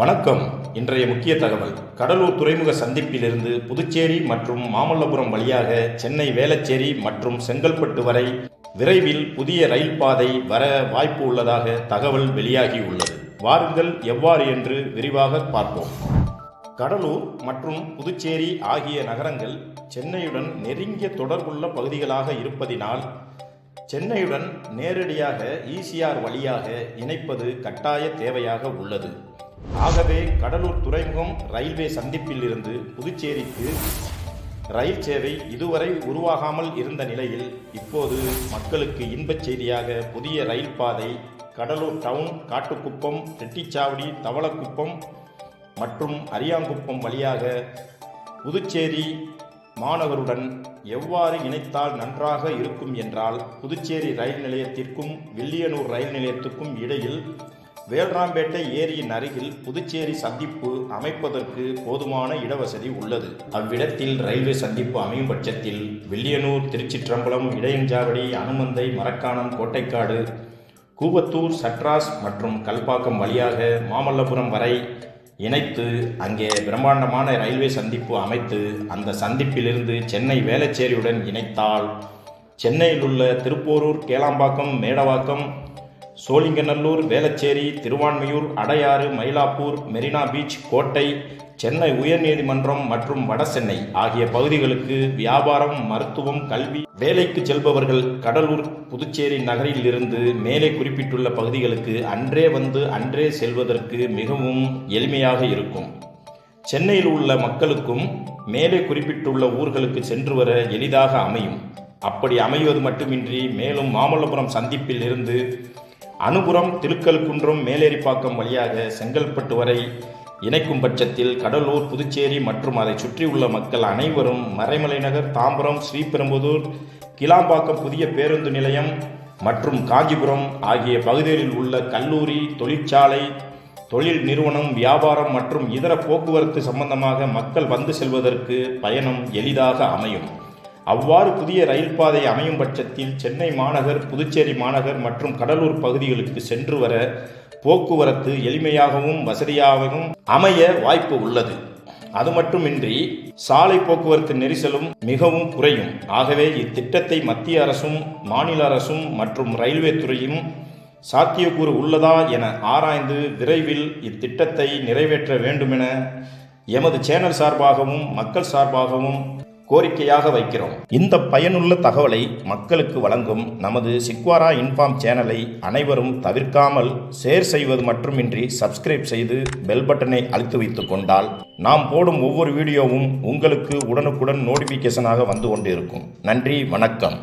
வணக்கம். இன்றைய முக்கிய தகவல். கடலூர் துறைமுக சந்திப்பிலிருந்து புதுச்சேரி மற்றும் மாமல்லபுரம் வழியாக சென்னை வேளச்சேரி மற்றும் செங்கல்பட்டு வரை விரைவில் புதிய ரயில் பாதை வர வாய்ப்பு உள்ளதாக தகவல் வெளியாகி உள்ளது வாருங்கள் எவ்வாறு என்று விரிவாக பார்ப்போம். கடலூர் மற்றும் புதுச்சேரி ஆகிய நகரங்கள் சென்னையுடன் நெருங்கிய தொடர்புள்ள பகுதிகளாக இருப்பதினால் சென்னையுடன் நேரடியாக ஈசிஆர் வழியாக இணைப்பது கட்டாய தேவையாக உள்ளது. ஆகவே கடலூர் துறைமுகம் ரயில்வே சந்திப்பில் இருந்து புதுச்சேரிக்கு ரயில் சேவை இதுவரை உருவாகாமல் இருந்த நிலையில் இப்போது மக்களுக்கு இன்பச் செய்தியாக புதிய ரயில் பாதை கடலூர் டவுன் காட்டுக்குப்பம் ரெட்டிச்சாவடி தவளக்குப்பம் மற்றும் அரியாங்குப்பம் வழியாக புதுச்சேரி மாநகருடன் எவ்வாறு இணைத்தால் நன்றாக இருக்கும் என்றால் புதுச்சேரி ரயில் நிலையத்திற்கும் வில்லியனூர் ரயில் நிலையத்துக்கும் இடையில் வேல்ராம்பேட்டை ஏரியின் அருகில் புதுச்சேரி சந்திப்பு அமைப்பதற்கு போதுமான இடவசதி உள்ளது. அவ்விடத்தில் ரயில்வே சந்திப்பு அமையும் பட்சத்தில் வில்லியனூர் திருச்சிற்றம்பலம் இடையஞ்சாவடி அனுமந்தை மரக்காணம் கோட்டைக்காடு கூவத்தூர் சட்ராஸ் மற்றும் கல்பாக்கம் வழியாக மாமல்லபுரம் வரை இணைத்து அங்கே பிரம்மாண்டமான ரயில்வே சந்திப்பு அமைத்து அந்த சந்திப்பிலிருந்து சென்னை வேளச்சேரியுடன் இணைத்தால் சென்னையில் உள்ள திருப்போரூர் கேளாம்பாக்கம் மேடவாக்கம் சோழிங்கநல்லூர் வேளச்சேரி திருவான்மையூர் அடையாறு மயிலாப்பூர் மெரினா பீச் கோட்டை சென்னை உயர்நீதிமன்றம் மற்றும் வடசென்னை ஆகிய பகுதிகளுக்கு வியாபாரம் மருத்துவம் கல்வி வேலைக்கு செல்பவர்கள் கடலூர் புதுச்சேரி நகரில் இருந்து மேலே குறிப்பிட்டுள்ள பகுதிகளுக்கு அன்றே வந்து அன்றே செல்வதற்கு மிகவும் எளிமையாக இருக்கும். சென்னையில் உள்ள மக்களுக்கும் மேலே குறிப்பிட்டுள்ள ஊர்களுக்கு சென்று வர எளிதாக அமையும். அப்படி அமைவது மட்டுமின்றி மேலும் மாமல்லபுரம் சந்திப்பில் இருந்து அனுபுரம் திருக்கல்குன்றம் மேலேரிப்பாக்கம் வழியாக செங்கல்பட்டு வரை இணைக்கும் பட்சத்தில் கடலூர் புதுச்சேரி மற்றும் அதை சுற்றியுள்ள மக்கள் அனைவரும் மறைமலை நகர் தாம்பரம் ஸ்ரீபெரும்புதூர் கிளாம்பாக்கம் புதிய பேருந்து நிலையம் மற்றும் காஞ்சிபுரம் ஆகிய பகுதிகளில் உள்ள கல்லூரி தொழிற்சாலை தொழில் நிறுவனம் வியாபாரம் மற்றும் இதர போக்குவரத்து சம்பந்தமாக மக்கள் வந்து செல்வதற்கு பயணம் எளிதாக அமையும். அவ்வாறு புதிய ரயில் பாதை அமையும் பட்சத்தில் சென்னை மாநகர் புதுச்சேரி மாநகர் மற்றும் கடலூர் பகுதிகளுக்கு சென்று வர போக்குவரத்து எளிமையாகவும் வசதியாகவும் அமைய வாய்ப்பு உள்ளது. அது மட்டுமின்றி சாலை போக்குவரத்து நெரிசலும் மிகவும் குறையும். ஆகவே இத்திட்டத்தை மத்திய அரசும் மாநில அரசும் மற்றும் ரயில்வே துறையும் சாத்தியக்கூறு உள்ளதா என ஆராய்ந்து விரைவில் இத்திட்டத்தை நிறைவேற்ற வேண்டுமென எமது சேனல் சார்பாகவும் மக்கள் சார்பாகவும் கோரிக்கையாக வைக்கிறோம். இந்த பயனுள்ள தகவலை மக்களுக்கு வழங்கும் நமது சிக்வாரா இன்ஃபார்ம் சேனலை அனைவரும் தவிர்க்காமல் ஷேர் செய்வது மட்டுமின்றி சப்ஸ்கிரைப் செய்து பெல் பட்டனை அழுத்தி வைத்துக் கொண்டால் நாம் போடும் ஒவ்வொரு வீடியோவும் உங்களுக்கு உடனுக்குடன் நோட்டிபிகேஷனாக வந்து கொண்டிருக்கும். நன்றி வணக்கம்.